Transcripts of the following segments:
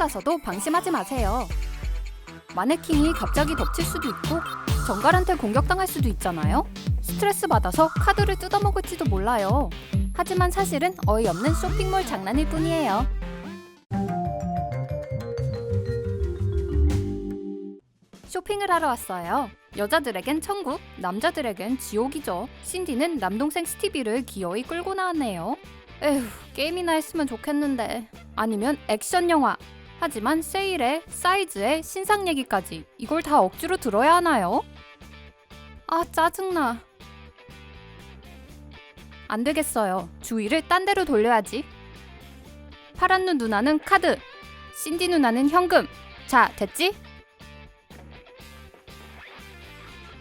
가서도 방심하지 마세요. 마네킹이 갑자기 덮칠 수도 있고 정갈한테 공격당할 수도 있잖아요. 스트레스 받아서 카드를 뜯어먹을지도 몰라요. 하지만 사실은 어이없는 쇼핑몰 장난일 뿐이에요. 쇼핑을 하러 왔어요. 여자들에겐 천국, 남자들에겐 지옥이죠. 신디는 남동생 스티비를 기어이 끌고 나왔네요. 에휴, 게임이나 했으면 좋겠는데. 아니면 액션 영화. 하지만 세일에 사이즈에 신상 얘기까지 이걸 다 억지로 들어야 하나요? 아, 짜증나. 안 되겠어요. 주의를 딴 데로 돌려야지. 파란 눈 누나는 카드, 신디 누나는 현금. 자, 됐지?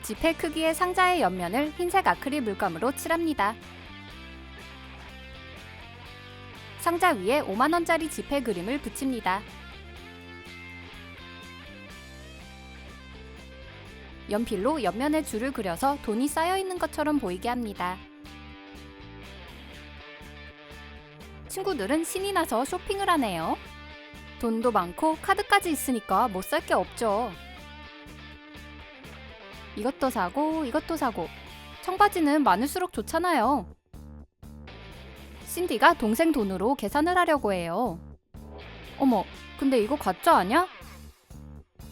지폐 크기의 상자의 옆면을 흰색 아크릴 물감으로 칠합니다. 상자 위에 5만원짜리 지폐 그림을 붙입니다. 연필로 옆면에 줄을 그려서 돈이 쌓여 있는 것처럼 보이게 합니다. 친구들은 신이 나서 쇼핑을 하네요. 돈도 많고 카드까지 있으니까 못 살 게 없죠. 이것도 사고 이것도 사고 청바지는 많을수록 좋잖아요. 신디가 동생 돈으로 계산을 하려고 해요. 어머, 근데 이거 가짜 아냐?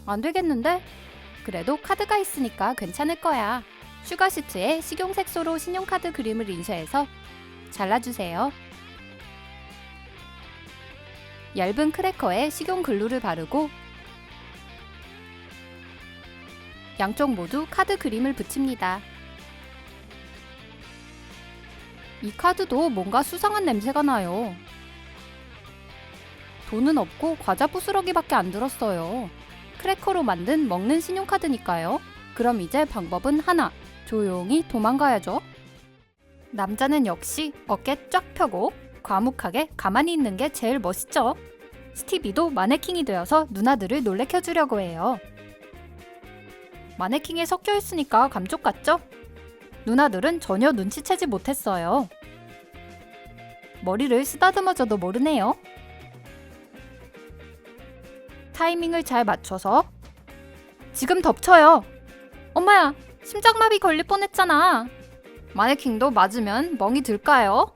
안 되겠는데? 그래도 카드가 있으니까 괜찮을 거야. 슈가 시트에 식용색소로 신용카드 그림을 인쇄해서 잘라주세요. 얇은 크래커에 식용 글루를 바르고 양쪽 모두 카드 그림을 붙입니다. 이 카드도 뭔가 수상한 냄새가 나요. 돈은 없고 과자 부스러기밖에 안 들었어요. 크래커로 만든 먹는 신용카드니까요. 그럼 이제 방법은 하나. 조용히 도망가야죠. 남자는 역시 어깨 쫙 펴고 과묵하게 가만히 있는 게 제일 멋있죠. 스티비도 마네킹이 되어서 누나들을 놀래켜 주려고 해요. 마네킹에 섞여 있으니까 감쪽 같죠? 누나들은 전혀 눈치채지 못했어요. 머리를 쓰다듬어줘도 모르네요. 타이밍을 잘 맞춰서 지금 덮쳐요. 엄마야, 심장마비 걸릴 뻔했잖아. 마네킹도 맞으면 멍이 들까요?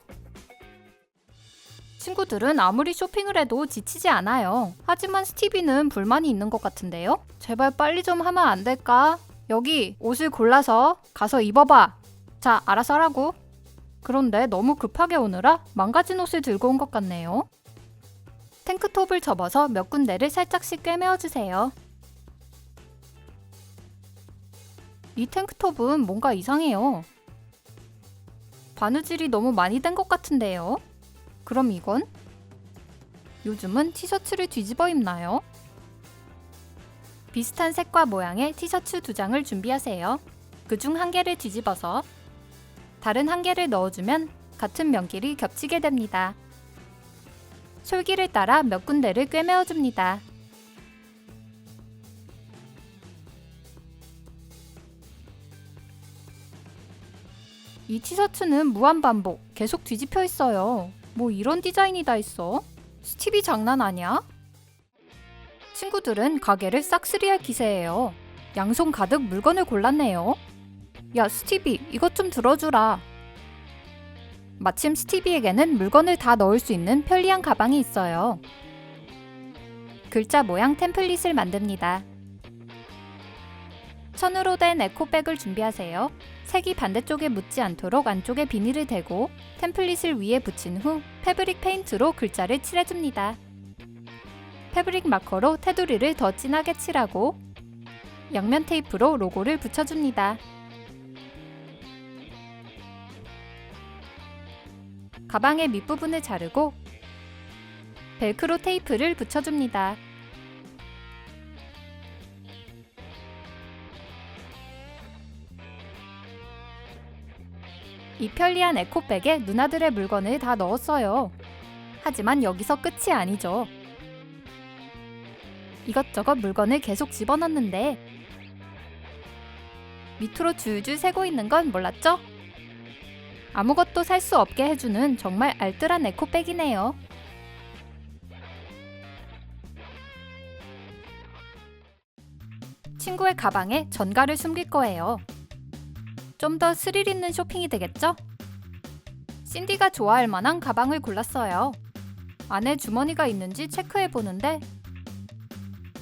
친구들은 아무리 쇼핑을 해도 지치지 않아요. 하지만 스티비는 불만이 있는 것 같은데요? 제발 빨리 좀 하면 안 될까? 여기 옷을 골라서 가서 입어봐. 자, 알아서 하라고. 그런데 너무 급하게 오느라 망가진 옷을 들고 온 것 같네요. 탱크톱을 접어서 몇 군데를 살짝씩 꿰매어 주세요. 이 탱크톱은 뭔가 이상해요. 바느질이 너무 많이 된 것 같은데요. 그럼 이건? 요즘은 티셔츠를 뒤집어 입나요? 비슷한 색과 모양의 티셔츠 두 장을 준비하세요. 그 중 한 개를 뒤집어서 다른 한 개를 넣어주면 같은 면끼리 겹치게 됩니다. 솔기를 따라 몇 군데를 꿰매어 줍니다. 이 티셔츠는 무한반복, 계속 뒤집혀 있어요. 뭐 이런 디자인이 다 있어? 스티비 장난 아니야? 친구들은 가게를 싹쓸이할 기세예요. 양손 가득 물건을 골랐네요. 야, 스티비, 이것 좀 들어주라. 마침 스티비에게는 물건을 다 넣을 수 있는 편리한 가방이 있어요. 글자 모양 템플릿을 만듭니다. 천으로 된 에코백을 준비하세요. 색이 반대쪽에 묻지 않도록 안쪽에 비닐을 대고 템플릿을 위에 붙인 후 패브릭 페인트로 글자를 칠해줍니다. 패브릭 마커로 테두리를 더 진하게 칠하고 양면 테이프로 로고를 붙여줍니다. 가방의 밑부분을 자르고 벨크로 테이프를 붙여줍니다. 이 편리한 에코백에 누나들의 물건을 다 넣었어요. 하지만 여기서 끝이 아니죠. 이것저것 물건을 계속 집어넣는데 밑으로 줄줄 새고 있는 건 몰랐죠? 아무것도 살 수 없게 해주는 정말 알뜰한 에코백이네요. 친구의 가방에 전가를 숨길 거예요. 좀 더 스릴 있는 쇼핑이 되겠죠? 신디가 좋아할 만한 가방을 골랐어요. 안에 주머니가 있는지 체크해 보는데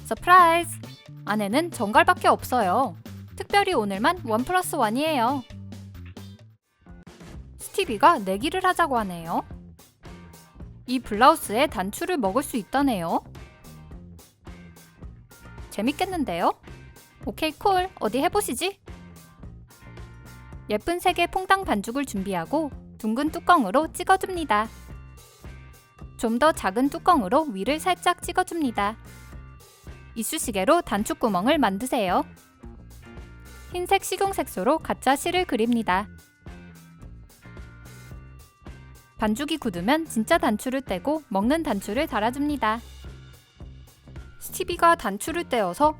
서프라이즈! 안에는 정갈밖에 없어요. 특별히 오늘만 원 플러스 원이에요. 스티비가 내기를 하자고 하네요. 이 블라우스에 단추를 먹을 수 있다네요. 재밌겠는데요? 오케이 콜 어디 해보시지? 예쁜 색의 퐁당 반죽을 준비하고 둥근 뚜껑으로 찍어줍니다. 좀 더 작은 뚜껑으로 위를 살짝 찍어줍니다. 이쑤시개로 단축구멍을 만드세요. 흰색 식용색소로 가짜 실을 그립니다. 반죽이 굳으면 진짜 단추를 떼고 먹는 단추를 달아줍니다. 스티비가 단추를 떼어서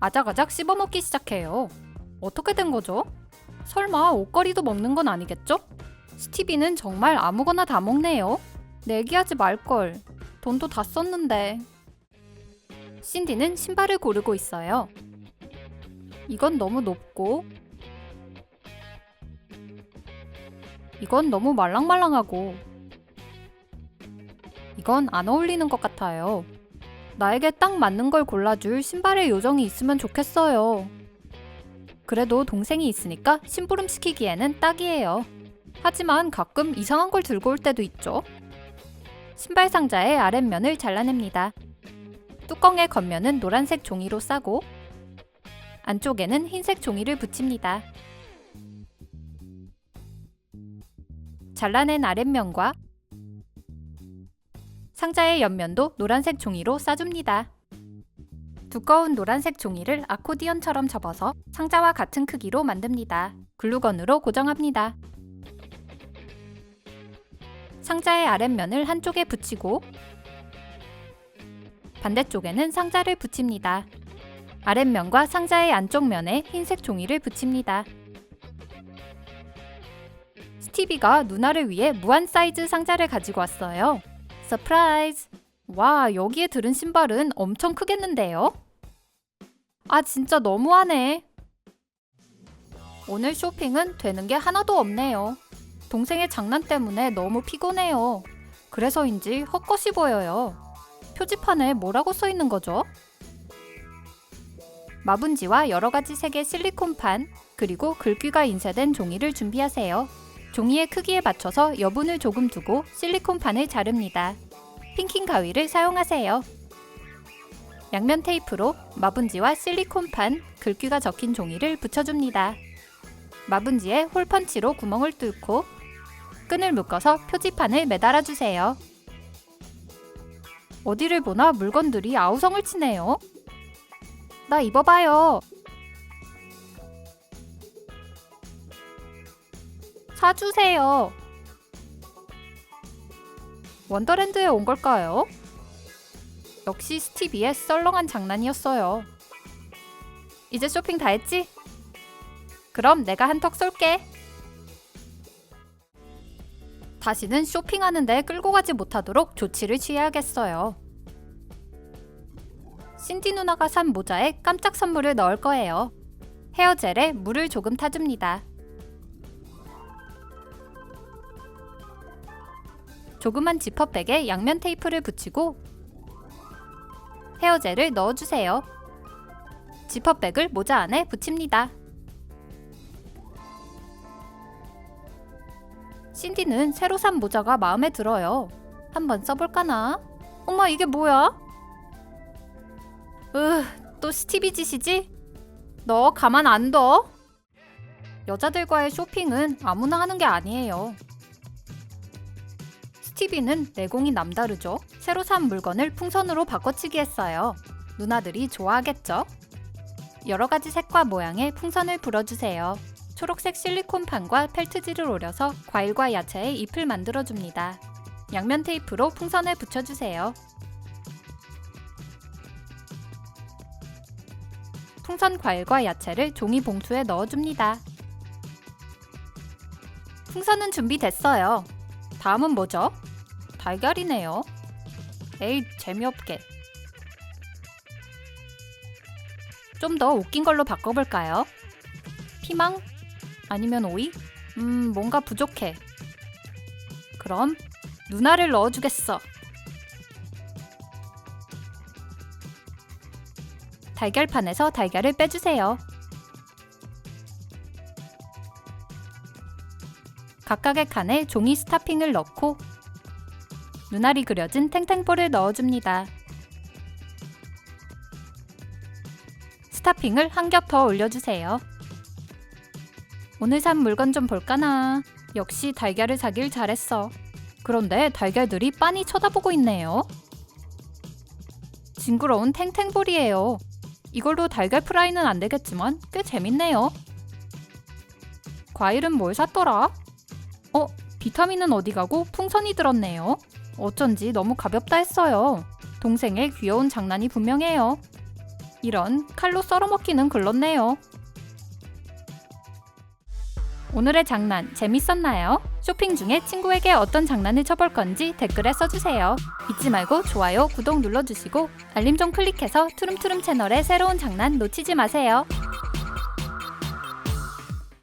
아작아작 씹어먹기 시작해요. 어떻게 된 거죠? 설마 옷걸이도 먹는 건 아니겠죠? 스티비는 정말 아무거나 다 먹네요. 내기하지 말걸. 돈도 다 썼는데. 신디는 신발을 고르고 있어요. 이건 너무 높고, 이건 너무 말랑말랑하고, 이건 안 어울리는 것 같아요. 나에게 딱 맞는 걸 골라줄 신발의 요정이 있으면 좋겠어요. 그래도 동생이 있으니까 심부름 시키기에는 딱이에요. 하지만 가끔 이상한 걸 들고 올 때도 있죠. 신발 상자의 아랫면을 잘라냅니다. 뚜껑의 겉면은 노란색 종이로 싸고 안쪽에는 흰색 종이를 붙입니다. 잘라낸 아랫면과 상자의 옆면도 노란색 종이로 싸줍니다. 두꺼운 노란색 종이를 아코디언처럼 접어서 상자와 같은 크기로 만듭니다. 글루건으로 고정합니다. 상자의 아랫면을 한쪽에 붙이고 반대쪽에는 상자를 붙입니다. 아랫면과 상자의 안쪽 면에 흰색 종이를 붙입니다. 스티비가 누나를 위해 무한 사이즈 상자를 가지고 왔어요. 서프라이즈! 와, 여기에 들은 신발은 엄청 크겠는데요? 아, 진짜 너무하네. 오늘 쇼핑은 되는 게 하나도 없네요. 동생의 장난 때문에 너무 피곤해요. 그래서인지 헛것이 보여요. 표지판에 뭐라고 써 있는 거죠? 마분지와 여러 가지 색의 실리콘판, 그리고 글귀가 인쇄된 종이를 준비하세요. 종이의 크기에 맞춰서 여분을 조금 두고 실리콘판을 자릅니다. 핑킹 가위를 사용하세요. 양면 테이프로 마분지와 실리콘판, 글귀가 적힌 종이를 붙여줍니다. 마분지에 홀펀치로 구멍을 뚫고 끈을 묶어서 표지판을 매달아 주세요. 어디를 보나 물건들이 아우성을 치네요. 나 입어봐요. 사주세요. 원더랜드에 온 걸까요? 역시 스티비의 썰렁한 장난이었어요. 이제 쇼핑 다 했지? 그럼 내가 한턱 쏠게. 다시는 쇼핑하는데 끌고 가지 못하도록 조치를 취해야겠어요. 신디 누나가 산 모자에 깜짝 선물을 넣을 거예요. 헤어젤에 물을 조금 타줍니다. 조그만 지퍼백에 양면 테이프를 붙이고 헤어젤을 넣어주세요. 지퍼백을 모자 안에 붙입니다. 신디는 새로 산 모자가 마음에 들어요. 한번 써볼까나? 엄마 이게 뭐야? 으, 또 스티비 짓이지? 너 가만 안 둬? 여자들과의 쇼핑은 아무나 하는 게 아니에요. 스티비는 내공이 남다르죠. 새로 산 물건을 풍선으로 바꿔치기 했어요. 누나들이 좋아하겠죠? 여러 가지 색과 모양의 풍선을 불어주세요. 초록색 실리콘판과 펠트지를 오려서 과일과 야채의 잎을 만들어줍니다. 양면 테이프로 풍선을 붙여주세요. 풍선 과일과 야채를 종이 봉투에 넣어줍니다. 풍선은 준비됐어요. 다음은 뭐죠? 달걀이네요. 에이, 재미없게. 좀 더 웃긴 걸로 바꿔볼까요? 피망? 아니면 오이? 음, 뭔가 부족해. 그럼 누나를 넣어주겠어. 달걀판에서 달걀을 빼주세요. 각각의 칸에 종이 스타핑을 넣고 눈알이 그려진 탱탱볼을 넣어줍니다. 스타핑을 한 겹 더 올려주세요. 오늘 산 물건 좀 볼까나. 역시 달걀을 사길 잘했어. 그런데 달걀들이 빤히 쳐다보고 있네요. 징그러운 탱탱볼이에요. 이걸로 달걀 프라이는 안 되겠지만 꽤 재밌네요. 과일은 뭘 샀더라? 어, 비타민은 어디 가고 풍선이 들었네요. 어쩐지 너무 가볍다 했어요. 동생의 귀여운 장난이 분명해요. 이런 칼로 썰어먹기는 글렀네요. 오늘의 장난 재밌었나요? 쇼핑 중에 친구에게 어떤 장난을 쳐볼 건지 댓글에 써주세요. 잊지 말고 좋아요, 구독 눌러주시고 알림 좀 클릭해서 투름투름 채널의 새로운 장난 놓치지 마세요.